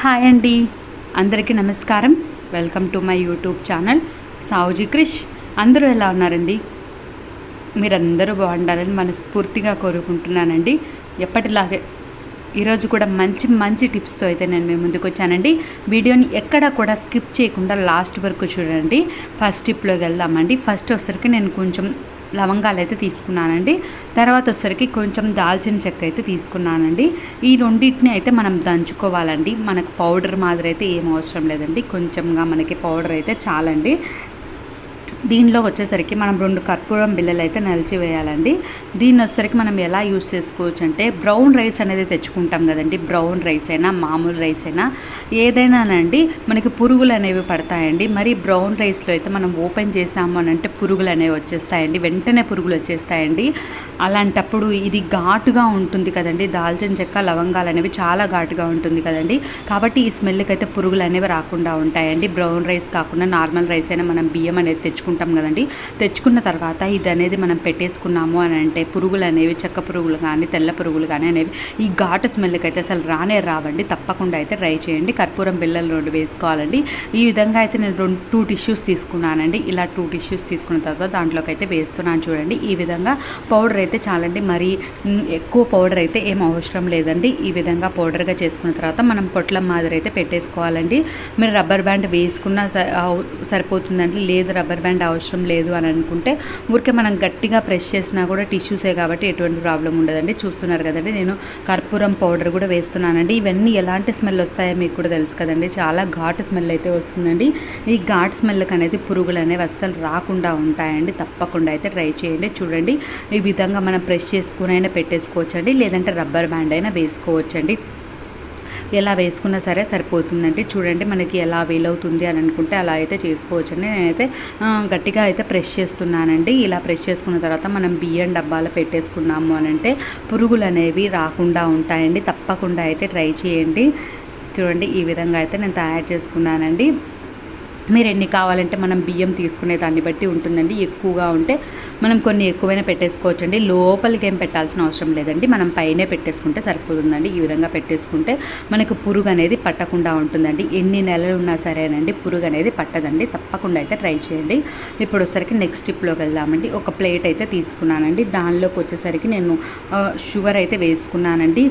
Hi అండి. అందరికీ నమస్కారం. Welcome to my YouTube channel Savuji Krish. అందరూ ఎలా ఉన్నారండి? మీరందరూ బాగుండాలని మనస్ఫూర్తిగా కోరుకుంటున్నానండి. ఎప్పటిలాగే ఈరోజు కూడా మంచి మంచి టిప్స్తో అయితే నేను మేము ముందుకు వచ్చానండి. వీడియోని ఎక్కడ కూడా స్కిప్ చేయకుండా లాస్ట్ వరకు చూడండి. ఫస్ట్ టిప్లోకి వెళ్దామండి. ఫస్ట్ వచ్చరికి నేను కొంచెం లవంగాలు అయితే తీసుకున్నానండి. తర్వాత వచ్చరికి కొంచెం దాల్చిన చెక్క అయితే తీసుకున్నానండి. ఈ రెండింటిని అయితే మనం దంచుకోవాలండి. మనకు పౌడర్ మాదిరి అయితే ఏం అవసరం లేదండి. కొంచెంగా మనకి పౌడర్ అయితే చాలండి. దీనిలో వచ్చేసరికి మనం రెండు కర్పూరం బిల్లలు అయితే నలిచి వేయాలండి. దీన్ని వచ్చేసరికి మనం ఎలా యూస్ చేసుకోవచ్చు అంటే బ్రౌన్ రైస్ అనేది తెచ్చుకుంటాం కదండి. బ్రౌన్ రైస్ అయినా మామూలు రైస్ అయినా ఏదైనానండి మనకి పురుగులు అనేవి పడతాయండి. మరి బ్రౌన్ రైస్లో అయితే మనం ఓపెన్ చేసాము అని అంటే పురుగులు అనేవి వచ్చేస్తాయండి. వెంటనే పురుగులు వచ్చేస్తాయండి. అలాంటప్పుడు ఇది ఘాటుగా ఉంటుంది కదండి. దాల్చిన చెక్క లవంగాలు అనేవి చాలా ఘాటుగా ఉంటుంది కదండి. కాబట్టి ఈ స్మెల్కి అయితే పురుగులు అనేవి రాకుండా ఉంటాయండి. బ్రౌన్ రైస్ కాకుండా నార్మల్ రైస్ అయినా మనం బియ్యం అనేది తెచ్చుకుంటాం. కదండి. తెచ్చుకున్న తర్వాత ఇది అనేది మనం పెట్టేసుకున్నాము అని అంటే పురుగులు అనేవి చెక్క పురుగులు కానీ తెల్ల పురుగులు కానీ అనేవి ఈ ఘాటు స్మెల్కి అయితే అసలు రానే రావండి. తప్పకుండా అయితే ట్రై చేయండి. కర్పూరం బిళ్ళలు రెండు వేసుకోవాలండి. ఈ విధంగా అయితే నేను రెండు టూ టిష్యూస్ తీసుకున్నానండి. ఇలా టూ టిష్యూస్ తీసుకున్న తర్వాత దాంట్లోకి అయితే వేస్తున్నాను చూడండి. ఈ విధంగా పౌడర్ అయితే చాలండి. మరి ఎక్కువ పౌడర్ అయితే ఏం అవసరం లేదండి. ఈ విధంగా పౌడర్గా చేసుకున్న తర్వాత మనం పొట్లం మాదిరి అయితే పెట్టేసుకోవాలండి. మీరు రబ్బర్ బ్యాండ్ వేసుకున్నా సరిపోతుందండి. లేదు రబ్బర్ బ్యాండ్ అవసరం లేదు అని అనుకుంటే ఊరికే మనం గట్టిగా ప్రెస్ చేసినా కూడా టిష్యూసే కాబట్టి ఎటువంటి ప్రాబ్లం ఉండదండి. చూస్తున్నారు కదండి నేను కర్పూరం పౌడర్ కూడా వేస్తున్నానండి. ఇవన్నీ ఎలాంటి స్మెల్ వస్తాయో మీకు కూడా తెలుసు కదండి. చాలా ఘాటు స్మెల్ అయితే వస్తుందండి. ఈ ఘాట్ స్మెల్కి అనేది పురుగులు అనేవి అస్సలు రాకుండా ఉంటాయండి. తప్పకుండా అయితే ట్రై చేయండి. చూడండి ఈ విధంగా మనం ప్రెస్ చేసుకుని అయినా పెట్టేసుకోవచ్చండి. లేదంటే రబ్బర్ బ్యాండ్ అయినా వేసుకోవచ్చండి. ఎలా వేసుకున్నా సరే సరిపోతుందండి. చూడండి మనకి ఎలా వీలవుతుంది అని అనుకుంటే అలా అయితే చేసుకోవచ్చండి. నేనైతే గట్టిగా అయితే ప్రెస్ చేస్తున్నానండి. ఇలా ప్రెస్ చేసుకున్న తర్వాత మనం బియ్యం డబ్బాలో పెట్టేసుకున్నాము అని అంటే పురుగులు అనేవి రాకుండా ఉంటాయండి. తప్పకుండా అయితే ట్రై చేయండి. చూడండి ఈ విధంగా అయితే నేను తయారు చేసుకున్నానండి. మీరు ఎన్ని కావాలంటే మనం బియ్యం తీసుకునే దాన్ని బట్టి ఉంటుందండి. ఎక్కువగా ఉంటే మనం కొన్ని ఎక్కువైనా పెట్టేసుకోవచ్చు అండి లోపలికి ఏం పెట్టాల్సిన అవసరం లేదండి. మనం పైనే పెట్టేసుకుంటే సరిపోతుందండి. ఈ విధంగా పెట్టేసుకుంటే మనకు పురుగు అనేది పట్టకుండా ఉంటుందండి. ఎన్ని నెలలు ఉన్నా సరేనండి పురుగు అనేది పట్టదండి. తప్పకుండా అయితే ట్రై చేయండి. ఇప్పుడు వచ్చేసరికి నెక్స్ట్ స్టిప్లోకి వెళ్దామండి. ఒక ప్లేట్ అయితే తీసుకున్నానండి. దానిలోకి వచ్చేసరికి నేను షుగర్ అయితే వేసుకున్నానండి.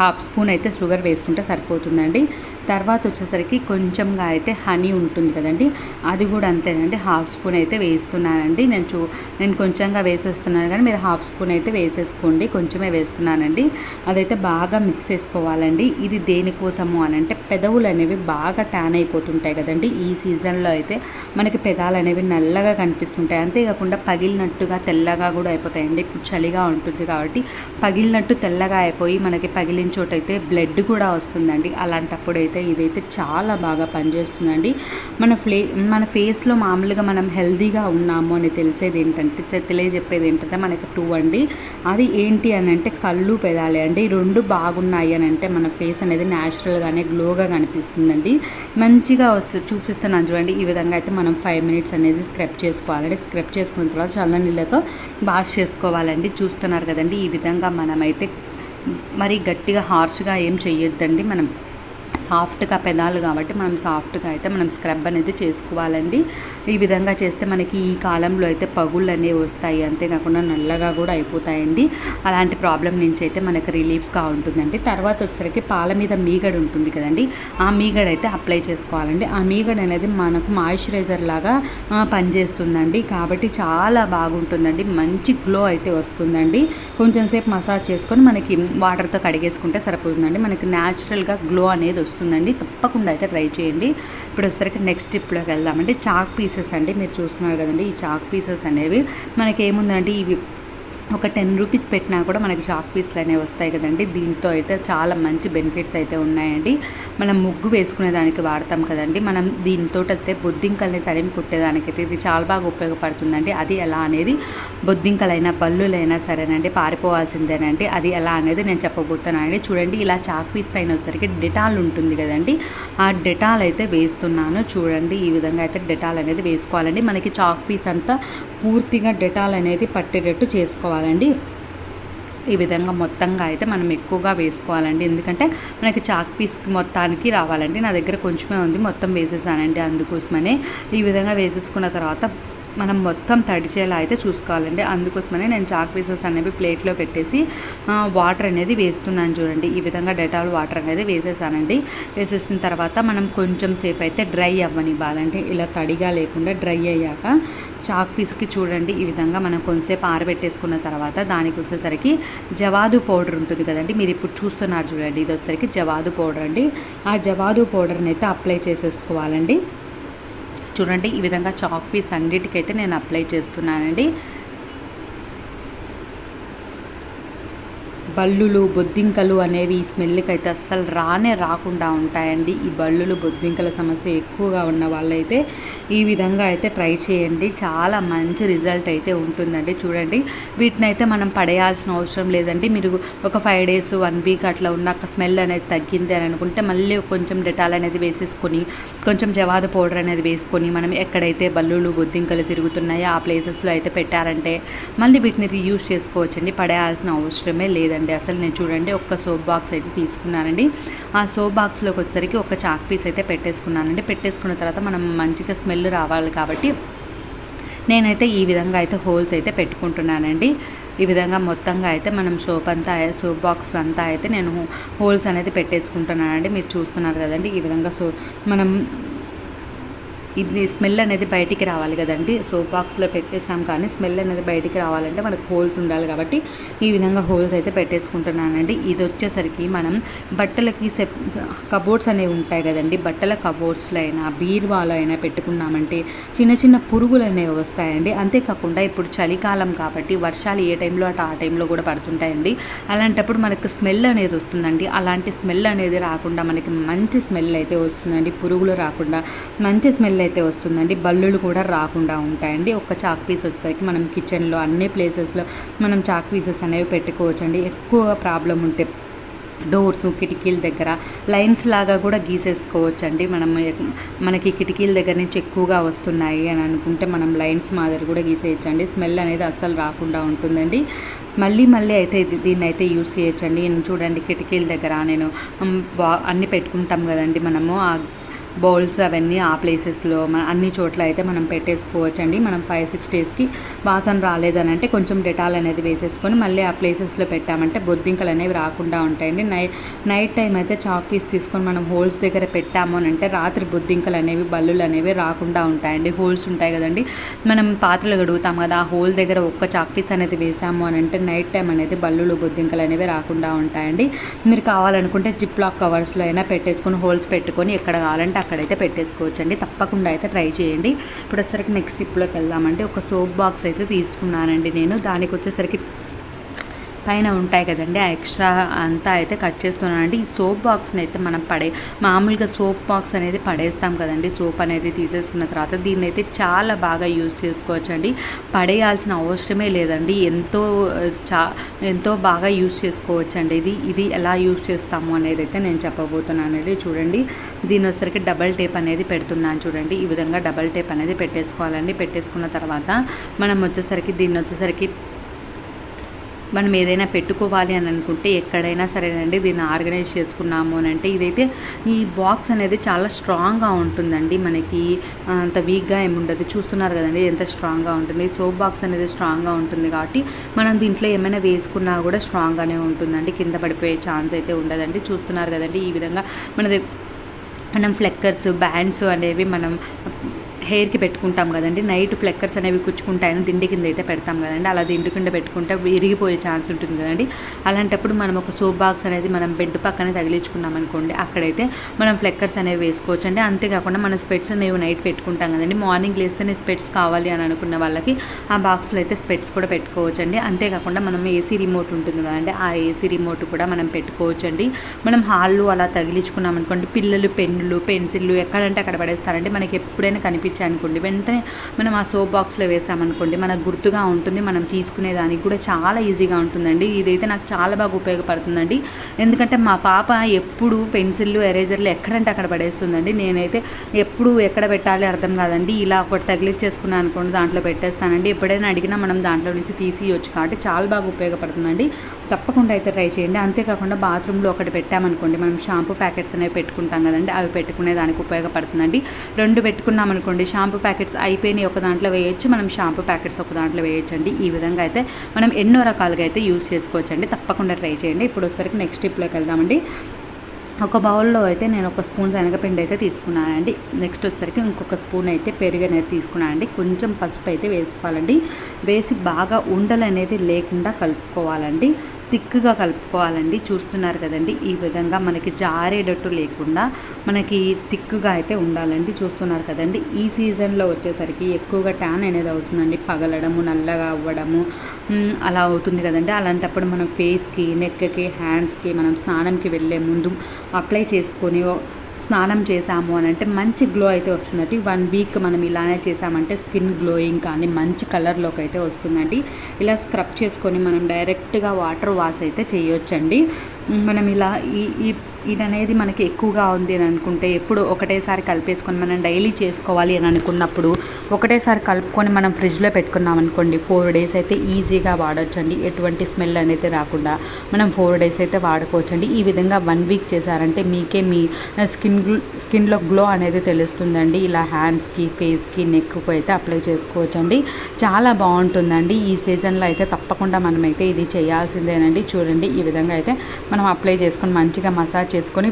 హాఫ్ స్పూన్ అయితే షుగర్ వేసుకుంటే సరిపోతుందండి. తర్వాత వచ్చేసరికి కొంచెంగా అయితే హనీ ఉంటుంది కదండి. అది కూడా అంతేనండి. హాఫ్ స్పూన్ అయితే వేస్తున్నానండి. నేను చూ నేను కొంచెంగా వేసేస్తున్నాను కానీ మీరు హాఫ్ స్పూన్ అయితే వేసేసుకోండి. కొంచెమే వేస్తున్నానండి. అదైతే బాగా మిక్స్ చేసుకోవాలండి. ఇది దేనికోసము అని అంటే పెదవులు అనేవి బాగా ట్యాన్ అయిపోతుంటాయి కదండి. ఈ సీజన్లో అయితే మనకి పెదాలు అనేవి నల్లగా కనిపిస్తుంటాయి. అంతేకాకుండా పగిలినట్టుగా తెల్లగా కూడా అయిపోతాయండి. ఇప్పుడు చలిగా ఉంటుంది కాబట్టి పగిలినట్టు తెల్లగా అయిపోయి మనకి పగిలిన చోటైతే బ్లడ్ కూడా వస్తుందండి. అలాంటప్పుడు అయితే ఇదైతే చాలా బాగా పనిచేస్తుందండి. మన ఫ్లే మన ఫేస్లో మామూలుగా మనం హెల్దీగా ఉన్నాము అని తెలిసేది ఏంటంటే తెలియజెప్పేది ఏంటంటే మనకి టూ అండి. అది ఏంటి అని అంటే కళ్ళు పెదాలి అండి. రెండు బాగున్నాయి అని అంటే మన ఫేస్ అనేది న్యాచురల్గానే గ్లోగా కనిపిస్తుందండి. మంచిగా వస్తుంది చూపిస్తున్నాను చూడండి. ఈ విధంగా అయితే మనం ఫైవ్ మినిట్స్ అనేది స్క్రబ్ చేసుకోవాలండి. స్క్రబ్ చేసుకున్న తర్వాత చల్ల నీళ్ళతో వాష్ చేసుకోవాలండి. చూస్తున్నారు కదండి. ఈ విధంగా మనమైతే మరి గట్టిగా హార్ష్గా ఏం చేయొద్దండి మనం సాఫ్ట్గా పెదాలు కాబట్టి మనం సాఫ్ట్గా అయితే మనం స్క్రబ్ అనేది చేసుకోవాలండి. ఈ విధంగా చేస్తే మనకి ఈ కాలంలో అయితే పగుళ్ళు అనేవి వస్తాయి. అంతేకాకుండా నల్లగా కూడా అయిపోతాయండి. అలాంటి ప్రాబ్లం నుంచి అయితే మనకు రిలీఫ్గా ఉంటుందండి. తర్వాత వచ్చేసరికి పాల మీద మీగడ ఉంటుంది కదండి. ఆ మీగడ అయితే అప్లై చేసుకోవాలండి. ఆ మీగడ అనేది మనకు మాయిశ్చరైజర్ లాగా పనిచేస్తుందండి. కాబట్టి చాలా బాగుంటుందండి. మంచి గ్లో అయితే వస్తుందండి. కొంచెం సేపు మసాజ్ చేసుకొని మనకి వాటర్తో కడిగేసుకుంటే సరిపోతుందండి. మనకి న్యాచురల్గా గ్లో అనేది వస్తుందండి. తప్పకుండా అయితే ట్రై చేయండి. ఇప్పుడు వచ్చేసరికి నెక్స్ట్ స్టెప్లోకి అంటే చాక్ పీసెస్ అండి మీరు చూస్తున్నారు కదండి. ఈ చాక్ పీసెస్ అనేవి మనకేముందంటే ఇవి ఒక టెన్ రూపీస్ పెట్టినా కూడా మనకి చాక్ పీస్లు అనేవి వస్తాయి కదండి. దీంతో అయితే చాలా మంచి బెనిఫిట్స్ అయితే ఉన్నాయండి. మనం ముగ్గు వేసుకునే దానికి వాడతాం కదండి. మనం దీంతో అయితే బొద్దింకల్ని తరిమి కుట్టేదానికైతే ఇది చాలా బాగా ఉపయోగపడుతుందండి. అది ఎలా అనేది బొద్దింకలైనా బల్లులైనా సరేనండి పారిపోవాల్సిందేనండి. అది ఎలా అనేది నేను చెప్పబోతున్నానండి చూడండి ఇలా చాక్ పీస్ పైన వచ్చేసరికి డెటాల్ ఉంటుంది కదండి. ఆ డెటాల్ అయితే వేస్తున్నాను. చూడండి ఈ విధంగా అయితే డెటాల్ అనేది వేసుకోవాలండి. మనకి చాక్ పీస్ అంతా పూర్తిగా డెటాల్ అనేది పట్టేటట్టు చేసుకోవాలి. వేసుకోవాలండి. ఈ విధంగా మొత్తంగా అయితే మనం ఎక్కువగా వేసుకోవాలండి. ఎందుకంటే మనకి చాక్ పీస్ మొత్తానికి రావాలండి. నా దగ్గర కొంచెమే ఉంది. మొత్తం వేసేసానండి అందుకోసమనే. ఈ విధంగా వేసేసుకున్న తర్వాత మనం మొత్తం తడిచేలా అయితే చూసుకోవాలండి. అందుకోసమనే నేను చాక్ పీసెస్ అనేవి ప్లేట్లో పెట్టేసి వాటర్ అనేది వేస్తున్నాను చూడండి. ఈ విధంగా డెటాల్ వాటర్ అనేది వేసేసానండి. వేసేసిన తర్వాత మనం కొంచెం సేపు అయితే డ్రై అవ్వనివ్వాలండి. ఇలా తడిగా లేకుండా డ్రై అయ్యాక చాక్ పీస్కి చూడండి. ఈ విధంగా మనం కొంతసేపు ఆరబెట్టేసుకున్న తర్వాత దానికి వచ్చేసరికి జవాదు పౌడర్ ఉంటుంది కదండి. మీరు ఇప్పుడు చూస్తున్నారు చూడండి. ఇది వచ్చేసరికి జవాదు పౌడర్ అండి. ఆ జవాదు పౌడర్ని అయితే అప్లై చేసేసుకోవాలండి. చూడండి ఈ విధంగా చాక్ పీస్ అన్నిటికైతే నేను అప్లై చేస్తున్నానండి. బల్లులు బొద్దింకలు అనేవి ఈ స్మెల్కి అయితే అస్సలు రానే రాకుండా ఉంటాయండి. ఈ బల్లులు బొద్దింకల సమస్య ఎక్కువగా ఉన్న వాళ్ళైతే ఈ విధంగా అయితే ట్రై చేయండి. చాలా మంచి రిజల్ట్ అయితే ఉంటుందండి. చూడండి వీటిని అయితే మనం పడేయాల్సిన అవసరం లేదండి. మీరు ఒక ఫైవ్ డేస్ వన్ వీక్ అట్లా ఉన్నాక స్మెల్ అనేది తగ్గింది అని అనుకుంటే మళ్ళీ కొంచెం డెటాల్ అనేది వేసేసుకొని కొంచెం జవాదు పౌడర్ అనేది వేసుకొని మనం ఎక్కడైతే బల్లులు బొద్దింకలు తిరుగుతున్నాయో ఆ ప్లేసెస్లో అయితే పెట్టారంటే మళ్ళీ వీటిని రీయూజ్ చేసుకోవచ్చండి. పడేయాల్సిన అవసరమే లేదండి. అసలు నేను చూడండి ఒక్క సోప్ బాక్స్ అయితే తీసుకున్నానండి. ఆ సోప్ బాక్స్లోకి వచ్చేసరికి ఒక చాక్ పీస్ అయితే పెట్టేసుకున్నానండి. పెట్టేసుకున్న తర్వాత మనం మంచిగా స్మెల్ రావాలి కాబట్టి నేనైతే ఈ విధంగా అయితే హోల్స్ అయితే పెట్టుకుంటున్నానండి. ఈ విధంగా మొత్తంగా అయితే మనం సోప్ అంతా సోప్ బాక్స్ అంతా అయితే నేను హోల్స్ అనేది పెట్టేసుకుంటున్నానండి. మీరు చూస్తున్నారు కదండి ఈ విధంగా సో మనం ఇది స్మెల్ అనేది బయటికి రావాలి కదండి. సోప్ బాక్స్లో పెట్టేసాం కానీ స్మెల్ అనేది బయటికి రావాలంటే మనకు హోల్స్ ఉండాలి కాబట్టి ఈ విధంగా హోల్స్ అయితే పెట్టేసుకుంటున్నానండి. ఇది వచ్చేసరికి మనం బట్టలకి సెప్ కబోర్డ్స్ అనేవి ఉంటాయి కదండి. బట్టల కబోర్డ్స్లో అయినా బీర్వాలో అయినా పెట్టుకున్నామంటే చిన్న చిన్న పురుగులు అనేవి వస్తాయండి. అంతేకాకుండా ఇప్పుడు చలికాలం కాబట్టి వర్షాలు ఏ టైంలో అటు ఆ టైంలో కూడా పడుతుంటాయండి. అలాంటప్పుడు మనకు స్మెల్ అనేది వస్తుందండి. అలాంటి స్మెల్ అనేది రాకుండా మనకి మంచి స్మెల్ అయితే వస్తుందండి. పురుగులు రాకుండా మంచి స్మెల్ అయితే వస్తుందండి. బల్లులు కూడా రాకుండా ఉంటాయండి. ఒక చాక్ పీస్ వచ్చేసరికి మనం కిచెన్లో అన్ని ప్లేసెస్లో మనం చాక్ పీసెస్ అనేవి పెట్టుకోవచ్చండి. ఎక్కువగా ప్రాబ్లం ఉంటే డోర్స్ కిటికీల దగ్గర లైన్స్ లాగా కూడా గీసేసుకోవచ్చండి. మనం మనకి కిటికీల దగ్గర నుంచి ఎక్కువగా వస్తున్నాయి అని అనుకుంటే మనం లైన్స్ మాదిరి కూడా గీసేయచ్చండి. స్మెల్ అనేది అస్సలు రాకుండా ఉంటుందండి. మళ్ళీ మళ్ళీ అయితే దీన్ని అయితే యూస్ చేయొచ్చండి. నేను చూడండి కిటికీల దగ్గర నేను అన్ని బా పెట్టుకుంటాం కదండి మనము. ఆ బౌల్స్ అవన్నీ ఆ ప్లేసెస్లో మన అన్ని చోట్ల అయితే మనం పెట్టేసుకోవచ్చండి. మనం ఫైవ్ సిక్స్ డేస్కి వాసన రాలేదని అంటే కొంచెం డెటాల్ అనేది వేసేసుకొని మళ్ళీ ఆ ప్లేసెస్లో పెట్టామంటే బొద్దింకలు అనేవి రాకుండా ఉంటాయండి. నైట్ నైట్ టైం అయితే చాకీస్ తీసుకొని మనం హోల్స్ దగ్గర పెట్టాము అని అంటే రాత్రి బొద్దింకలు అనేవి బల్లులు అనేవి రాకుండా ఉంటాయండి. హోల్స్ ఉంటాయి కదండి. మనం పాత్రలు గడుగుతాం కదా ఆ హోల్ దగ్గర ఒక్క చాక్ అనేది వేసాము అని అంటే నైట్ టైం అనేది బల్లులు బొద్దింకలు అనేవి రాకుండా ఉంటాయండి. మీరు కావాలనుకుంటే జిప్ లాక్ కవర్స్లో అయినా పెట్టేసుకొని హోల్స్ పెట్టుకొని ఎక్కడ కావాలంటే అక్కడైతే పెట్టేసుకోవచ్చండి. తప్పకుండా అయితే ట్రై చేయండి. ఇప్పుడు వచ్చేసరికి నెక్స్ట్ టిప్లోకి వెళ్దామంటే ఒక సోప్ బాక్స్ అయితే తీసుకున్నానండి నేను. దానికి వచ్చేసరికి పైన ఉంటాయి కదండి. ఆ ఎక్స్ట్రా అంతా అయితే కట్ చేస్తున్నానండి ఈ సోప్ బాక్స్ని అయితే మనం పడే మామూలుగా సోప్ బాక్స్ అనేది పడేస్తాం కదండి. సోప్ అనేది తీసేసుకున్న తర్వాత దీన్ని అయితే చాలా బాగా యూస్ చేసుకోవచ్చండి. పడేయాల్సిన అవసరమే లేదండి. ఎంతో చా ఎంతో బాగా యూస్ చేసుకోవచ్చండి ఇది. ఇది ఎలా యూస్ చేస్తాము అనేది అయితే నేను చెప్పబోతున్నాను అనేది చూడండి. దీని వచ్చరికి డబల్ టేప్ అనేది పెడుతున్నాను చూడండి. ఈ విధంగా డబల్ టేప్ అనేది పెట్టేసుకోవాలండి. పెట్టేసుకున్న తర్వాత మనం వచ్చేసరికి దీన్ని వచ్చేసరికి మనం ఏదైనా పెట్టుకోవాలి అని అనుకుంటే ఎక్కడైనా సరేనండి దీన్ని ఆర్గనైజ్ చేసుకున్నాము అని అంటే ఇదైతే ఈ బాక్స్ అనేది చాలా స్ట్రాంగ్గా ఉంటుందండి మనకి. అంత వీక్గా ఏముండదు చూస్తున్నారు కదండి ఎంత స్ట్రాంగ్గా ఉంటుంది. సోప్ బాక్స్ అనేది స్ట్రాంగ్గా ఉంటుంది కాబట్టి మనం దీంట్లో ఏమైనా వేసుకున్నా కూడా స్ట్రాంగ్గానే ఉంటుందండి. కింద పడిపోయే ఛాన్స్ అయితే ఉండదండి. చూస్తున్నారు కదండి ఈ విధంగా మన మనం ఫ్లెక్కర్స్ బ్యాండ్స్ అనేవి మనం హెయిర్కి పెట్టుకుంటాం కదండి. నైట్ ఫ్లెక్కర్స్ అనేవి కుచ్చుకుంటాయని దిండి కింద అయితే పెడతాం కదండి. అలా దిండి కింద పెట్టుకుంటే విరిగిపోయే ఛాన్స్ ఉంటుంది కదండి. అలాంటప్పుడు మనం ఒక సోప్ బాక్స్ అనేది మనం బెడ్ పక్కనే తగిలించుకున్నాం అనుకోండి అక్కడైతే మనం ఫ్లెక్కర్స్ అనేవి వేసుకోవచ్చు అండి అంతేకాకుండా మనం స్పెట్స్ అనేవి నైట్ పెట్టుకుంటాం కదండి. మార్నింగ్ లేస్తేనే స్పెట్స్ కావాలి అని అనుకున్న వాళ్ళకి ఆ బాక్స్లో అయితే స్పెట్స్ కూడా పెట్టుకోవచ్చు అండి అంతేకాకుండా మనం ఏసీ రిమోట్ ఉంటుంది కదండి. ఆ ఏసీ రిమోట్ కూడా మనం పెట్టుకోవచ్చు అండి మనం హాల్లో అలా తగిలించుకున్నాం అనుకోండి పిల్లలు పెన్నులు పెన్సిళ్ళు ఎక్కడంటే అక్కడ పడేస్తారండి. మనకి ఎప్పుడైనా కనిపించాయి అనుకోండి వెంటనే మనం ఆ సోప్ బాక్స్లో వేసామనుకోండి మనకు గుర్తుగా ఉంటుంది మనం తీసుకునే దానికి కూడా చాలా ఈజీగా ఉంటుందండి. ఇదైతే నాకు చాలా బాగా ఉపయోగపడుతుందండి. ఎందుకంటే మా పాప ఎప్పుడు పెన్సిళ్ళు ఎరేజర్లు ఎక్కడంటే అక్కడ పడేస్తుందండి. నేనైతే ఎప్పుడు ఎక్కడ పెట్టాలి అర్థం కాదండి. ఇలా ఒకటి తగిలిచ్చేసుకున్నాను అనుకోండి దాంట్లో పెట్టేస్తానండి. ఎప్పుడైనా అడిగినా మనం దాంట్లో నుంచి తీసియొచ్చు. కాబట్టి చాలా బాగా ఉపయోగపడుతుందండి. తప్పకుండా అయితే ట్రై చేయండి. అంతేకాకుండా బాత్రూంలో ఒకటి పెట్టామనుకోండి మనం షాంపూ ప్యాకెట్స్ అనేవి పెట్టుకుంటాం కదండి అవి పెట్టుకునే దానికి ఉపయోగపడుతుందండి. రెండు పెట్టుకున్నామనుకోండి షాంపూ ప్యాకెట్స్ అయిపోయినాయి ఒక దాంట్లో వేయొచ్చు మనం షాంపూ ప్యాకెట్స్ ఒక దాంట్లో వేయచ్చు అండి ఈ విధంగా అయితే మనం ఎన్నో రకాలుగా అయితే యూస్ చేసుకోవచ్చండి. తప్పకుండా ట్రై చేయండి. ఇప్పుడు వచ్చేసరికి నెక్స్ట్ స్టెప్లోకి వెళ్దామండి. ఒక బౌల్లో అయితే నేను ఒక స్పూన్ శనగపిండి అయితే తీసుకున్నానండి. నెక్స్ట్ వచ్చేసరికి ఇంకొక స్పూన్ అయితే పెరుగు అనేది తీసుకున్నానండి. కొంచెం పసుపు అయితే వేసుకోవాలండి. వేసి బాగా ఉండలు అనేది లేకుండా కలుపుకోవాలండి. థిక్గా కలుపుకోవాలండి. చూస్తున్నారు కదండి ఈ విధంగా మనకి జారేటట్టు లేకుండా మనకి థిక్గా అయితే ఉండాలండి. చూస్తున్నారు కదండి ఈ సీజన్లో వచ్చేసరికి ఎక్కువగా ట్యాన్ అనేది అవుతుందండి. పగలడము నల్లగా అవ్వడము అలా అవుతుంది కదండి. అలాంటప్పుడు మనం ఫేస్కి నెక్కి హ్యాండ్స్కి మనం స్నానంకి వెళ్ళే ముందు అప్లై చేసుకొని స్నానం చేసాము అని అంటే మంచి గ్లో అయితే వస్తుందండి. వన్ వీక్ మనం ఇలానే చేసామంటే స్కిన్ గ్లోయింగ్ కానీ మంచి కలర్లోకి అయితే వస్తుందండి. ఇలా స్క్రబ్ చేసుకొని మనం డైరెక్ట్గా వాటర్ వాష్ అయితే చేయొచ్చండి. మనం ఇలా ఈ ఇది అనేది మనకి ఎక్కువగా ఉంది అని అనుకుంటే ఎప్పుడు ఒకటేసారి కలిపేసుకొని మనం డైలీ చేసుకోవాలి అని అనుకున్నప్పుడు ఒకటేసారి కలుపుకొని మనం ఫ్రిడ్జ్లో పెట్టుకున్నాం అనుకోండి ఫోర్ డేస్ అయితే ఈజీగా వాడొచ్చండి. ఎటువంటి స్మెల్ అనేది రాకుండా మనం ఫోర్ డేస్ అయితే వాడుకోవచ్చండి. ఈ విధంగా వన్ వీక్ చేశారంటే మీకే మీ స్కిన్ స్కిన్లో గ్లో అనేది తెలుస్తుందండి. ఇలా హ్యాండ్స్కి ఫేస్కి నెక్కు అయితే అప్లై చేసుకోవచ్చండి. చాలా బాగుంటుందండి. ఈ సీజన్లో అయితే తప్పకుండా మనమైతే ఇది చేయాల్సిందేనండి. చూడండి ఈ విధంగా అయితే మనం అప్లై చేసుకొని మంచిగా మసాజ్ చేసుకొని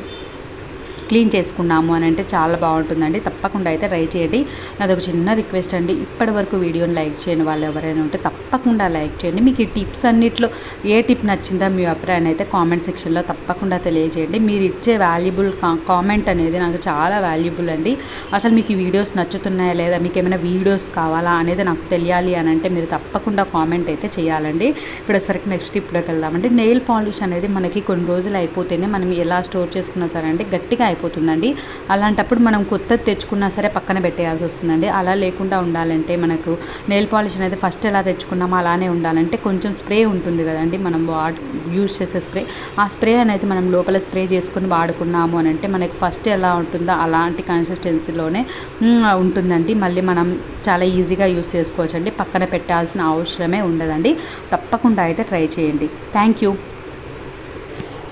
క్లీన్ చేసుకున్నాము అని అంటే చాలా బాగుంటుందండి. తప్పకుండా అయితే ట్రై చేయండి. నాది ఒక చిన్న రిక్వెస్ట్ అండి. ఇప్పటి వరకు వీడియోని లైక్ చేయని వాళ్ళు ఎవరైనా ఉంటే తప్పకుండా లైక్ చేయండి. మీకు ఈ టిప్స్ అన్నిట్లో ఏ టిప్ నచ్చిందో మీ అభిప్రాయం అయితే కామెంట్ సెక్షన్లో తప్పకుండా తెలియజేయండి. మీరు ఇచ్చే వాల్యుబుల్ కామెంట్ అనేది నాకు చాలా వాల్యుబుల్ అండి. అసలు మీకు ఈ వీడియోస్ నచ్చుతున్నాయా లేదా మీకు ఏమైనా వీడియోస్ కావాలా అనేది నాకు తెలియాలి అని అంటే మీరు తప్పకుండా కామెంట్ అయితే చేయాలండి. ఇప్పుడు సరికి నెక్స్ట్ ఇప్పుడుకి వెళ్దామండి. నెయిల్ పాలిష్ అనేది మనకి కొన్ని రోజులు అయిపోతేనే మనం ఎలా స్టోర్ చేసుకున్నా సరే అంటే గట్టిగా అయిపోతుందండి అలాంటప్పుడు మనం కొత్తది తెచ్చుకున్నా సరే పక్కన పెట్టేయాల్సి వస్తుందండి. అలా లేకుండా ఉండాలంటే మనకు నెయిల్ పాలిష్ అనేది ఫస్ట్ ఎలా తెచ్చుకున్నామో అలానే ఉండాలంటే కొంచెం స్ప్రే ఉంటుంది కదండి. మనం వాడ్ యూజ్ చేసే స్ప్రే. ఆ స్ప్రే అనేది మనం లోపల స్ప్రే చేసుకొని వాడుకున్నాము అని అంటే మనకి ఫస్ట్ ఎలా ఉంటుందో అలాంటి కన్సిస్టెన్సీలోనే ఉంటుందండి. మళ్ళీ మనం చాలా ఈజీగా యూస్ చేసుకోవచ్చండి. పక్కన పెట్టాల్సిన అవసరమే ఉండదండి. తప్పకుండా అయితే ట్రై చేయండి. Thank you.